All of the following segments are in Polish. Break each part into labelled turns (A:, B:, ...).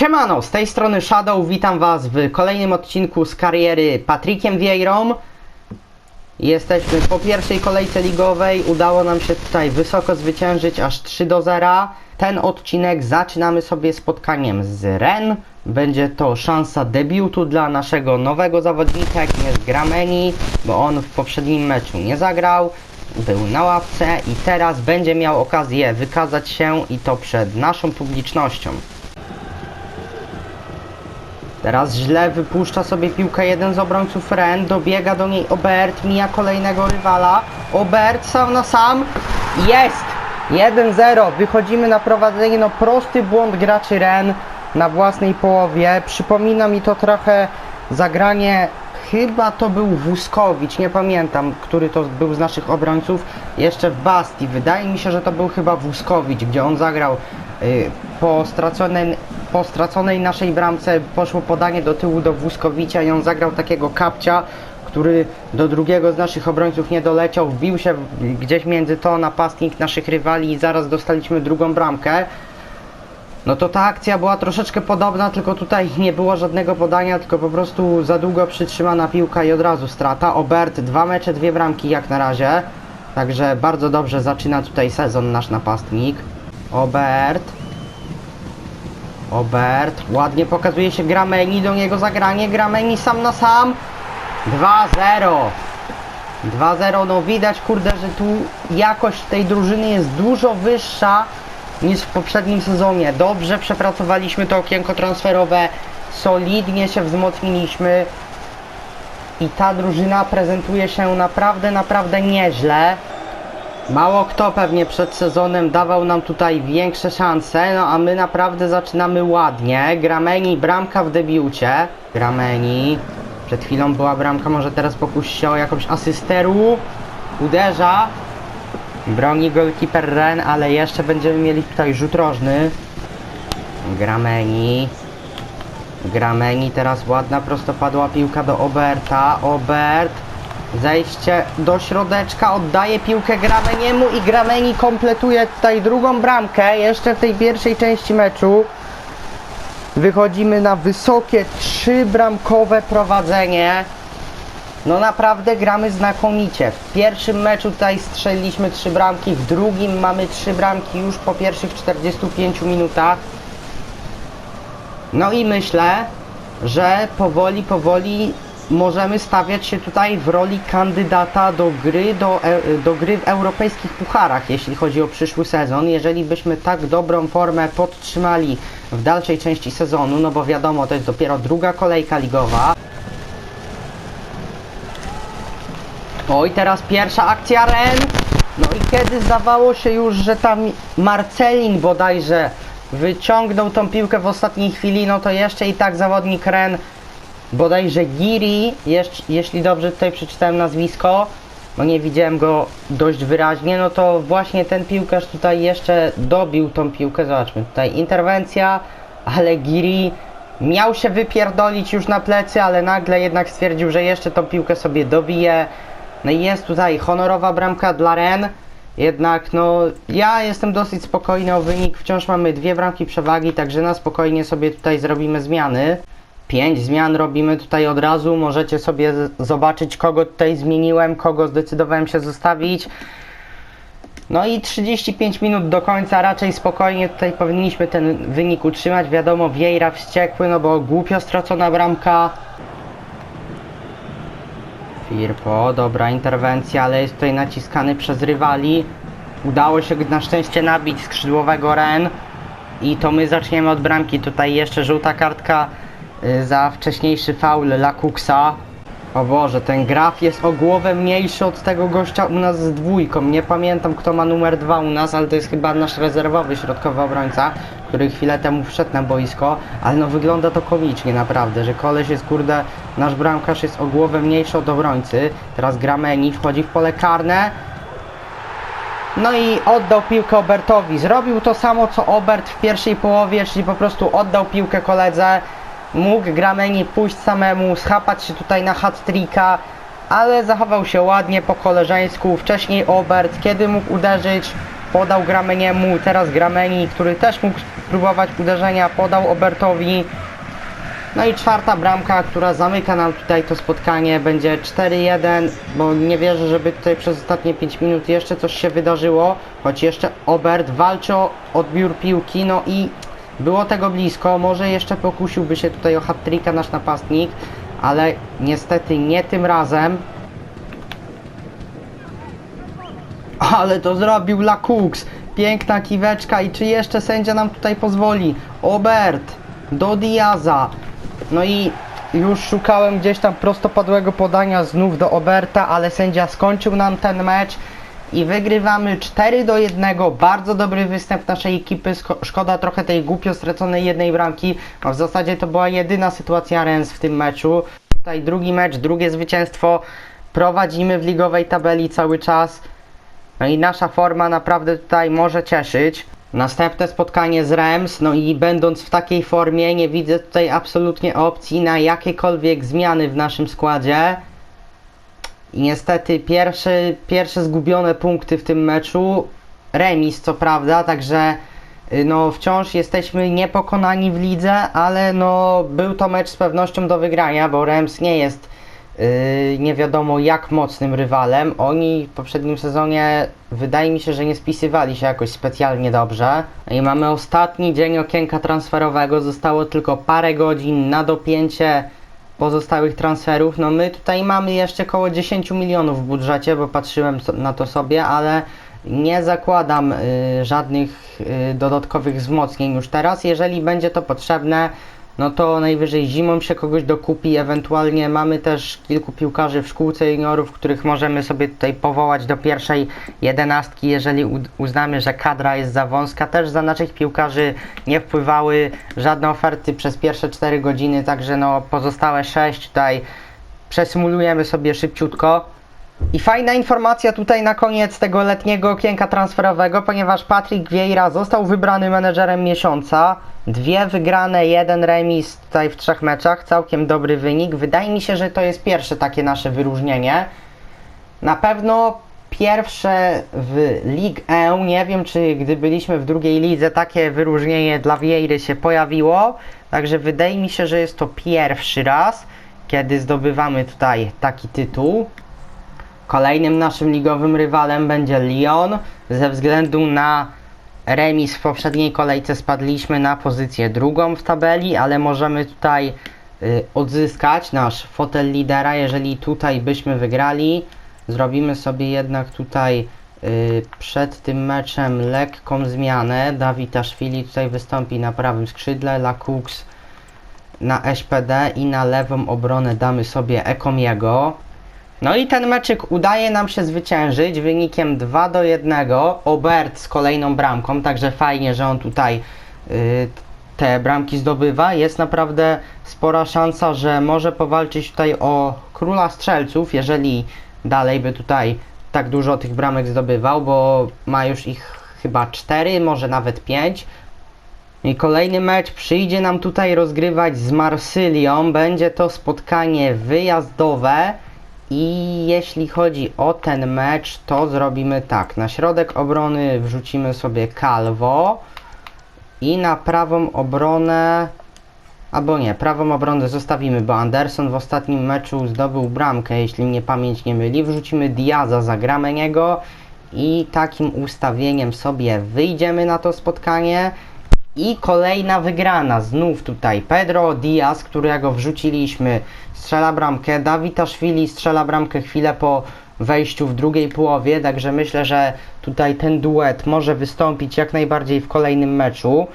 A: Siemano, z tej strony Shadow, witam was w kolejnym odcinku z kariery Patrykiem Vieirą. Jesteśmy po pierwszej kolejce ligowej, udało nam się tutaj wysoko zwyciężyć, aż 3 do 0. Ten odcinek zaczynamy sobie spotkaniem z Ren. Będzie to szansa debiutu dla naszego nowego zawodnika, jakim jest Grameni, bo on w poprzednim meczu nie zagrał, był na ławce i teraz będzie miał okazję wykazać się i to przed naszą publicznością. Teraz źle wypuszcza sobie piłkę jeden z obrońców Ren, dobiega do niej Obert, mija kolejnego rywala. Obert sam na sam. Jest! 1-0, wychodzimy na prowadzenie, no prosty błąd graczy Ren na własnej połowie. Przypomina mi to trochę zagranie, chyba to był Wuskowicz, nie pamiętam, który to był z naszych obrońców, jeszcze w Basti. Wydaje mi się, że to był chyba Wuskowicz, gdzie on zagrał y, po straconej, po straconej naszej bramce poszło podanie do tyłu do Wuskowicza i on zagrał takiego kapcia, który do drugiego z naszych obrońców nie doleciał, wbił się gdzieś między to napastnik naszych rywali i zaraz dostaliśmy drugą bramkę. No to ta akcja była troszeczkę podobna, tylko tutaj nie było żadnego podania, tylko po prostu za długo przytrzymana piłka i od razu strata. Obert, dwa mecze, dwie bramki jak na razie. Także bardzo dobrze zaczyna tutaj sezon nasz napastnik. Obert. Obert. Ładnie pokazuje się Grameni, do niego zagranie. Grameni sam na sam. 2-0. 2-0, no widać kurde, że tu jakość tej drużyny jest dużo wyższa niż w poprzednim sezonie. Dobrze przepracowaliśmy to okienko transferowe, solidnie się wzmocniliśmy i ta drużyna prezentuje się naprawdę, naprawdę nieźle. Mało kto pewnie przed sezonem dawał nam tutaj większe szanse, no a my naprawdę zaczynamy ładnie. Grameni, bramka w debiucie. Grameni. Przed chwilą była bramka, może teraz pokusi się o jakąś asysteru. Uderza. Broni goalkeeper Ren, ale jeszcze będziemy mieli tutaj rzut rożny. Grameni. Grameni, teraz ładna prostopadła piłka do Oberta. Obert. Zejście do środeczka, oddaje piłkę Grameniemu i Grameni kompletuje tutaj drugą bramkę jeszcze w tej pierwszej części meczu. Wychodzimy na wysokie trzybramkowe prowadzenie. No naprawdę gramy znakomicie. W pierwszym meczu tutaj strzeliliśmy trzy bramki, w drugim mamy trzy bramki już po pierwszych 45 minutach. No i myślę, że powoli, powoli możemy stawiać się tutaj w roli kandydata do gry, do, e- do gry w europejskich pucharach, jeśli chodzi o przyszły sezon. Jeżeli byśmy tak dobrą formę podtrzymali w dalszej części sezonu, no bo wiadomo, to jest dopiero druga kolejka ligowa. Oj, teraz pierwsza akcja Ren. No i kiedy zdawało się już, że tam Marcelin bodajże wyciągnął tą piłkę w ostatniej chwili, no to jeszcze i tak zawodnik Ren, bodajże Giri, jeśli dobrze tutaj przeczytałem nazwisko, bo nie widziałem go dość wyraźnie, no to właśnie ten piłkarz tutaj jeszcze dobił tą piłkę. Zobaczmy, tutaj interwencja, ale Giri miał się wypierdolić już na plecy, ale nagle jednak stwierdził, że jeszcze tą piłkę sobie dobije. No i jest tutaj honorowa bramka dla Ren. Jednak no ja jestem dosyć spokojny o wynik. Wciąż mamy dwie bramki przewagi, także na spokojnie sobie tutaj zrobimy zmiany. Pięć zmian robimy tutaj od razu. Możecie sobie zobaczyć kogo tutaj zmieniłem, kogo zdecydowałem się zostawić. No i 35 minut do końca, raczej spokojnie tutaj powinniśmy ten wynik utrzymać. Wiadomo, Vieira wściekły, no bo głupio stracona bramka. Firpo, dobra interwencja, ale jest tutaj naciskany przez rywali. Udało się na szczęście nabić skrzydłowego Ren. I to my zaczniemy od bramki. Tutaj jeszcze żółta kartka za wcześniejszy faul La Cuxa. O Boże, ten graf jest o głowę mniejszy od tego gościa u nas z dwójką. Nie pamiętam kto ma numer dwa u nas, ale to jest chyba nasz rezerwowy środkowy obrońca, który chwilę temu wszedł na boisko. Ale no wygląda to komicznie naprawdę, że koleś jest kurde, nasz bramkarz jest o głowę mniejszy od obrońcy. Teraz Grameni wchodzi w pole karne. No i oddał piłkę Obertowi. Zrobił to samo co Obert w pierwszej połowie, czyli po prostu oddał piłkę koledze. Mógł Grameni pójść samemu, schapać się tutaj na hat-tricka, ale zachował się ładnie po koleżeńsku. Wcześniej Obert, kiedy mógł uderzyć, podał Grameniemu, teraz Grameni, który też mógł spróbować uderzenia, podał Obertowi. No i czwarta bramka, która zamyka nam tutaj to spotkanie, będzie 4-1, bo nie wierzę, żeby tutaj przez ostatnie 5 minut jeszcze coś się wydarzyło, choć jeszcze Obert walczy o odbiór piłki, no i było tego blisko, może jeszcze pokusiłby się tutaj o hat nasz napastnik, ale niestety nie tym razem. Ale to zrobił Lacux. Piękna kiweczka i czy jeszcze sędzia nam tutaj pozwoli? Obert do Diaza. No i już szukałem gdzieś tam prostopadłego podania znów do Oberta, ale sędzia skończył nam ten mecz i wygrywamy 4 do 1. Bardzo dobry występ naszej ekipy. Szko- Szkoda trochę tej głupio straconej jednej bramki. A w zasadzie to była jedyna sytuacja Rens w tym meczu. Tutaj drugi mecz, drugie zwycięstwo. Prowadzimy w ligowej tabeli cały czas. No i nasza forma naprawdę tutaj może cieszyć. Następne spotkanie z Rems, no i będąc w takiej formie nie widzę tutaj absolutnie opcji na jakiekolwiek zmiany w naszym składzie. I niestety pierwsze, pierwsze zgubione punkty w tym meczu, remis co prawda, także y, no wciąż jesteśmy niepokonani w lidze, ale no był to mecz z pewnością do wygrania, bo Rems nie jest yy, nie wiadomo jak mocnym rywalem. Oni w poprzednim sezonie wydaje mi się, że nie spisywali się jakoś specjalnie dobrze. I mamy ostatni dzień okienka transferowego, zostało tylko parę godzin na dopięcie pozostałych transferów. No my tutaj mamy jeszcze około 10 milionów w budżecie, bo patrzyłem na to sobie, ale nie zakładam y, żadnych y, dodatkowych wzmocnień już teraz. Jeżeli będzie to potrzebne, no to najwyżej zimą się kogoś dokupi, ewentualnie mamy też kilku piłkarzy w szkółce juniorów, których możemy sobie tutaj powołać do pierwszej jedenastki, jeżeli uznamy, że kadra jest za wąska. Też za naszych piłkarzy nie wpływały żadne oferty przez pierwsze 4 godziny, także no pozostałe 6 tutaj przesymulujemy sobie szybciutko. I fajna informacja tutaj na koniec tego letniego okienka transferowego, ponieważ Patrick Vieira został wybrany menedżerem miesiąca. Dwie wygrane, jeden remis tutaj w trzech meczach, całkiem dobry wynik. Wydaje mi się, że to jest pierwsze takie nasze wyróżnienie. Na pewno pierwsze w Ligue 1. Nie wiem, czy gdy byliśmy w drugiej lidze, takie wyróżnienie dla Vieiry się pojawiło. Także wydaje mi się, że jest to pierwszy raz, kiedy zdobywamy tutaj taki tytuł. Kolejnym naszym ligowym rywalem będzie Lyon. Ze względu na remis w poprzedniej kolejce spadliśmy na pozycję drugą w tabeli, ale możemy tutaj y, odzyskać nasz fotel lidera, jeżeli tutaj byśmy wygrali. Zrobimy sobie jednak tutaj y, przed tym meczem lekką zmianę. Dawid Aszwili tutaj wystąpi na prawym skrzydle, Lacux na SPD i na lewą obronę damy sobie Ekomiego. No i ten meczyk udaje nam się zwyciężyć wynikiem 2 do 1. Obert z kolejną bramką, także fajnie, że on tutaj y, te bramki zdobywa. Jest naprawdę spora szansa, że może powalczyć tutaj o króla strzelców, jeżeli dalej by tutaj tak dużo tych bramek zdobywał, bo ma już ich chyba 4, może nawet 5. I kolejny mecz przyjdzie nam tutaj rozgrywać z Marsylią. Będzie to spotkanie wyjazdowe. I jeśli chodzi o ten mecz, to zrobimy tak. Na środek obrony wrzucimy sobie Calvo i na prawą obronę, albo nie, prawą obronę zostawimy, bo Anderson w ostatnim meczu zdobył bramkę, jeśli mnie pamięć nie myli. Wrzucimy Diaza za Grameniego i takim ustawieniem sobie wyjdziemy na to spotkanie. I kolejna wygrana, znów tutaj Pedro Diaz, którego wrzuciliśmy, strzela bramkę, Dawid Aszwili strzela bramkę chwilę po wejściu w drugiej połowie, także myślę, że tutaj ten duet może wystąpić jak najbardziej w kolejnym meczu,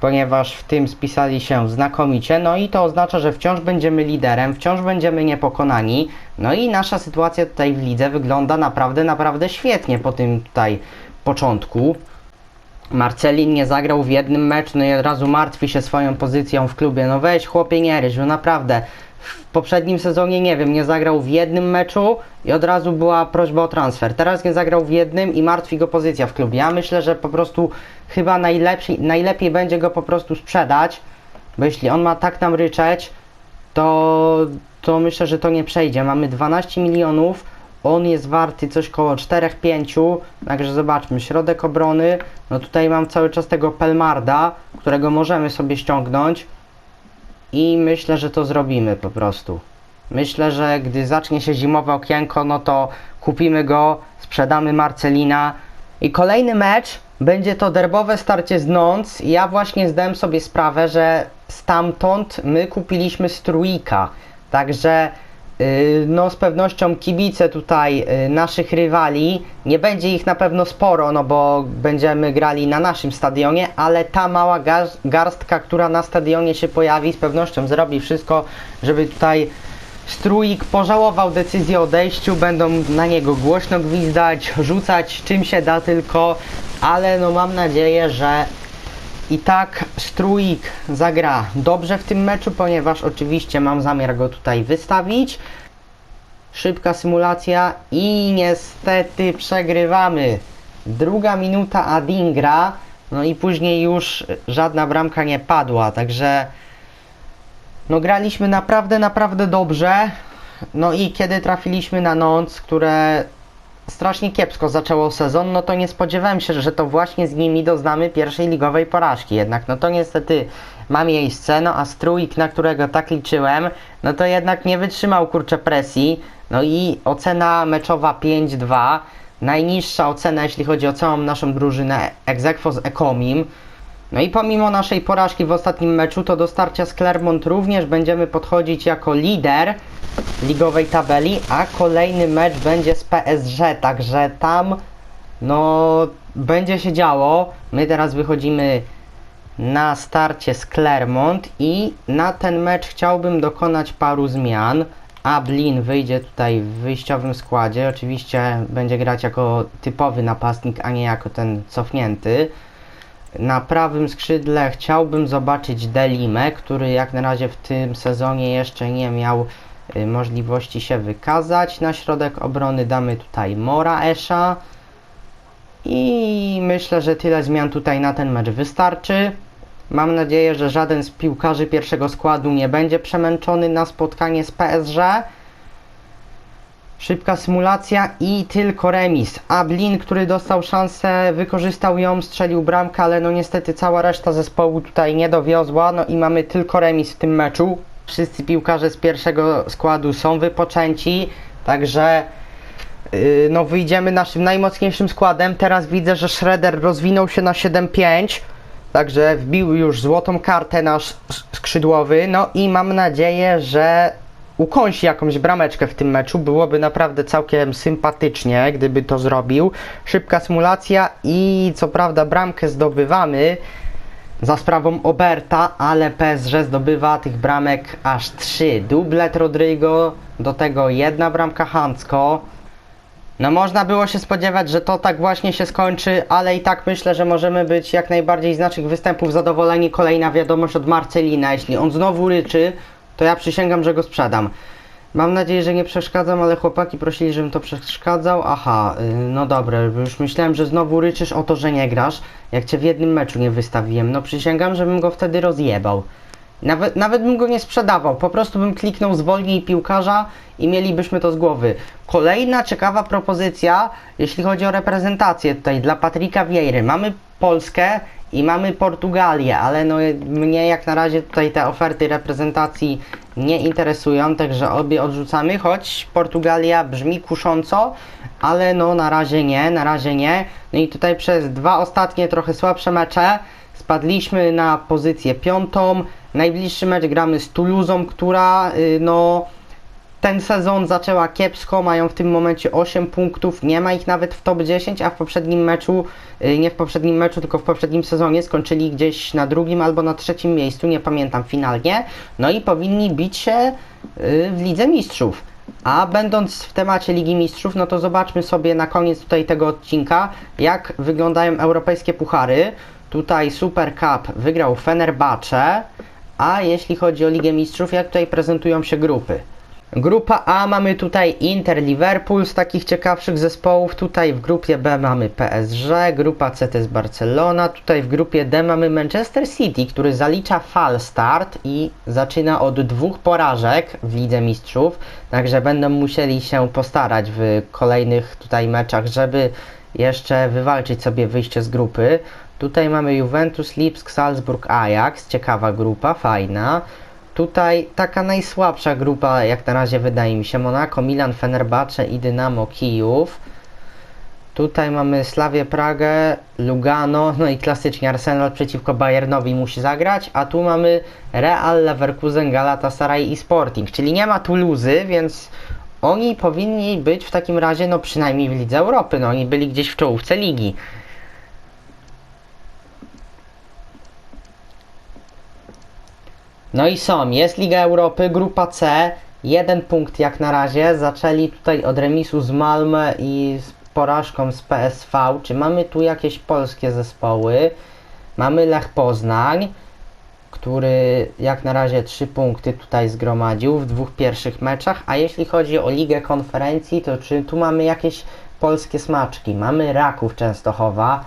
A: ponieważ w tym spisali się znakomicie, no i to oznacza, że wciąż będziemy liderem, wciąż będziemy niepokonani, no i nasza sytuacja tutaj w lidze wygląda naprawdę, naprawdę świetnie po tym tutaj początku. Marcelin nie zagrał w jednym meczu, no i od razu martwi się swoją pozycją w klubie. No weź chłopie nie ryż, no naprawdę. W poprzednim sezonie, nie wiem, nie zagrał w jednym meczu i od razu była prośba o transfer. Teraz nie zagrał w jednym i martwi go pozycja w klubie. Ja myślę, że po prostu chyba najlepiej będzie go po prostu sprzedać, bo jeśli on ma tak nam ryczeć, to, to myślę, że to nie przejdzie. Mamy 12 milionów, on jest warty coś koło 4-5, także zobaczmy, środek obrony, no tutaj mam cały czas tego Pelmarda, którego możemy sobie ściągnąć i myślę, że to zrobimy po prostu. Myślę, że gdy zacznie się zimowe okienko, no to kupimy go, sprzedamy Marcelina i kolejny mecz będzie to derbowe starcie z Nąc. Ja właśnie zdałem sobie sprawę, że stamtąd my kupiliśmy Strójka, także no z pewnością kibice tutaj yy, naszych rywali, nie będzie ich na pewno sporo, no bo będziemy grali na naszym stadionie, ale ta mała gar- garstka, która na stadionie się pojawi, z pewnością zrobi wszystko, żeby tutaj Strójik pożałował decyzję o odejściu, będą na niego głośno gwizdać, rzucać czym się da tylko, ale no mam nadzieję, że i tak Strójik zagra dobrze w tym meczu, ponieważ oczywiście mam zamiar go tutaj wystawić. Szybka symulacja i niestety przegrywamy. Druga minuta Adingra, no i później już żadna bramka nie padła, także no graliśmy naprawdę, naprawdę dobrze. No i kiedy trafiliśmy na Nąc, które strasznie kiepsko zaczęło sezon, no to nie spodziewałem się, że to właśnie z nimi doznamy pierwszej ligowej porażki. Jednak no to niestety ma miejsce, no a Strójk, na którego tak liczyłem, no to jednak nie wytrzymał kurczę presji. No i ocena meczowa 5-2. Najniższa ocena, jeśli chodzi o całą naszą drużynę Exequo z Ekomim. No i pomimo naszej porażki w ostatnim meczu, to do starcia z Clermont również będziemy podchodzić jako lider ligowej tabeli, a kolejny mecz będzie z PSG, także tam no będzie się działo. My teraz wychodzimy na starcie z Clermont i na ten mecz chciałbym dokonać paru zmian. Ablin wyjdzie tutaj w wyjściowym składzie. Oczywiście będzie grać jako typowy napastnik, a nie jako ten cofnięty. Na prawym skrzydle chciałbym zobaczyć Delimę, który jak na razie w tym sezonie jeszcze nie miał y, możliwości się wykazać. Na środek obrony damy tutaj Mora Esza. I myślę, że tyle zmian tutaj na ten mecz wystarczy. Mam nadzieję, że żaden z piłkarzy pierwszego składu nie będzie przemęczony na spotkanie z PSG. Szybka symulacja i tylko remis. Ablin, który dostał szansę, wykorzystał ją, strzelił bramkę, ale no niestety cała reszta zespołu tutaj nie dowiozła. No i mamy tylko remis w tym meczu. Wszyscy piłkarze z pierwszego składu są wypoczęci, także yy, no wyjdziemy naszym najmocniejszym składem. Teraz widzę, że Shredder rozwinął się na 7-5. Także wbił już złotą kartę nasz skrzydłowy. No i mam nadzieję, że ukąsi jakąś brameczkę w tym meczu. Byłoby naprawdę całkiem sympatycznie, gdyby to zrobił. Szybka symulacja i co prawda bramkę zdobywamy za sprawą Oberta, ale PSG zdobywa tych bramek aż 3. Dublet Rodrigo, do tego jedna bramka Hansko. No można było się spodziewać, że to tak właśnie się skończy, ale i tak myślę, że możemy być jak najbardziej z naszych występów zadowoleni. Kolejna wiadomość od Marcelina. Jeśli on znowu ryczy, to ja przysięgam, że go sprzedam. Mam nadzieję, że nie przeszkadzam, ale chłopaki prosili, żebym to przeszkadzał. Aha, y, no dobra, już myślałem, że znowu ryczysz o to, że nie grasz, jak cię w jednym meczu nie wystawiłem. No przysięgam, żebym go wtedy rozjebał. Nawet, nawet bym go nie sprzedawał, po prostu bym kliknął zwolnij piłkarza i mielibyśmy to z głowy. Kolejna ciekawa propozycja, jeśli chodzi o reprezentację tutaj dla Patryka Wiejry. Mamy Polskę i mamy Portugalię, ale no mnie jak na razie tutaj te oferty reprezentacji nie interesują, także obie odrzucamy, choć Portugalia brzmi kusząco, ale no na razie nie, na razie nie. No i tutaj przez dwa ostatnie trochę słabsze mecze spadliśmy na pozycję piątą. Najbliższy mecz gramy z Toulousą, która y, no ten sezon zaczęła kiepsko, mają w tym momencie 8 punktów, nie ma ich nawet w top 10, a w poprzednim meczu, y, nie w poprzednim meczu, tylko w poprzednim sezonie skończyli gdzieś na drugim albo na trzecim miejscu, nie pamiętam finalnie, no i powinni bić się y, w Lidze Mistrzów. A będąc w temacie Ligi Mistrzów, no to zobaczmy sobie na koniec tutaj tego odcinka, jak wyglądają europejskie puchary. Tutaj Super Cup wygrał Fenerbahce, a jeśli chodzi o Ligę Mistrzów, jak tutaj prezentują się grupy. Grupa A mamy tutaj Inter, Liverpool z takich ciekawszych zespołów. Tutaj w grupie B mamy PSG, grupa C to jest Barcelona. Tutaj w grupie D mamy Manchester City, który zalicza fal start i zaczyna od dwóch porażek w Lidze Mistrzów. Także będą musieli się postarać w kolejnych tutaj meczach, żeby jeszcze wywalczyć sobie wyjście z grupy. Tutaj mamy Juventus, Lipsk, Salzburg, Ajax. Ciekawa grupa, fajna. Tutaj taka najsłabsza grupa, jak na razie wydaje mi się, Monaco, Milan, Fenerbahce i Dynamo Kijów. Tutaj mamy Slawię Pragę, Lugano, no i klasycznie Arsenal przeciwko Bayernowi musi zagrać, a tu mamy Real, Leverkusen, Galatasaray i Sporting, czyli nie ma Toulouse, więc oni powinni być w takim razie, no przynajmniej w Lidze Europy, no oni byli gdzieś w czołówce ligi. No i są, jest Liga Europy, grupa C, jeden punkt jak na razie, zaczęli tutaj od remisu z Malmö i z porażką z PSV, czy mamy tu jakieś polskie zespoły? Mamy Lech Poznań, który jak na razie trzy punkty tutaj zgromadził w dwóch pierwszych meczach, a jeśli chodzi o Ligę Konferencji, to czy tu mamy jakieś polskie smaczki? Mamy Raków Częstochowa,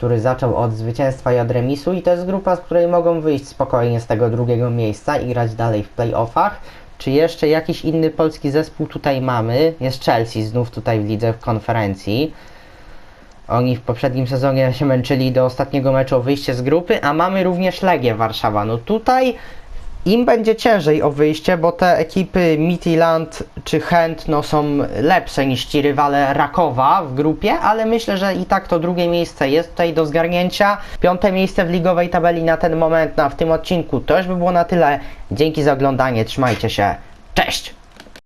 A: który zaczął od zwycięstwa i od remisu i to jest grupa, z której mogą wyjść spokojnie z tego drugiego miejsca i grać dalej w playoffach. Czy jeszcze jakiś inny polski zespół tutaj mamy? Jest Chelsea znów tutaj w lidze w konferencji. Oni w poprzednim sezonie się męczyli do ostatniego meczu o wyjście z grupy, a mamy również Legię Warszawa. No tutaj im będzie ciężej o wyjście, bo te ekipy Midtjylland czy Chęt no, są lepsze niż ci rywale Rakowa w grupie, ale myślę, że i tak to drugie miejsce jest tutaj do zgarnięcia. Piąte miejsce w ligowej tabeli na ten moment, no, a w tym odcinku to już by było na tyle. Dzięki za oglądanie, trzymajcie się, cześć!